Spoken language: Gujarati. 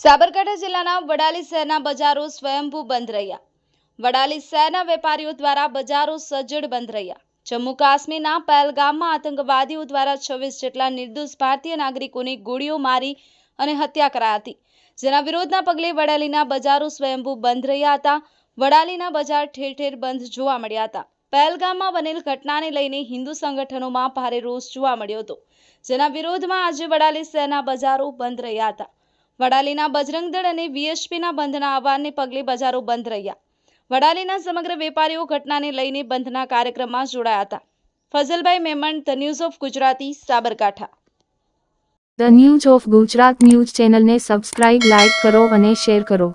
સાબરકાંઠા જિલ્લાના વડાલી શહેરના બજારો સ્વયંભૂ બંધ રહ્યા. વડાલી શહેરના વેપારીઓ દ્વારા બજારો સજ્જડ બંધ રહ્યા. જમ્મુ કાશ્મીરના પહેલગામમાં આતંકવાદીઓ દ્વારા છવ્વીસ જેટલા નિર્દોષ ભારતીય નાગરિકોની ગોળીઓ મારી અને હત્યા કરાઈ હતી. જેના વિરોધના પગલે વડાલીના બજારો સ્વયંભૂ બંધ રહ્યા હતા. વડાલીના બજાર ઠેર ઠેર બંધ જોવા મળ્યા હતા. પહેલગામમાં બનેલ ઘટનાને લઈને હિન્દુ સંગઠનોમાં ભારે રોષ જોવા મળ્યો હતો. જેના વિરોધમાં આજે વડાલી શહેરના બજારો બંધ રહ્યા હતા. વડાલીના બજરંગ દળ અને વીએચપીના બંધના આહવાનને પગલે બજારો બંધ રહ્યા. વડાલીના સમગ્ર વેપારીઓ ઘટનાને લઈને બંધના કાર્યક્રમમાં જોડાયા હતા. Fazalbhai Memon, the news of Gujarati, Sabarkantha. The news of Gujarat news ચેનલને સબસ્ક્રાઇબ, લાઇક કરો અને શેર કરો.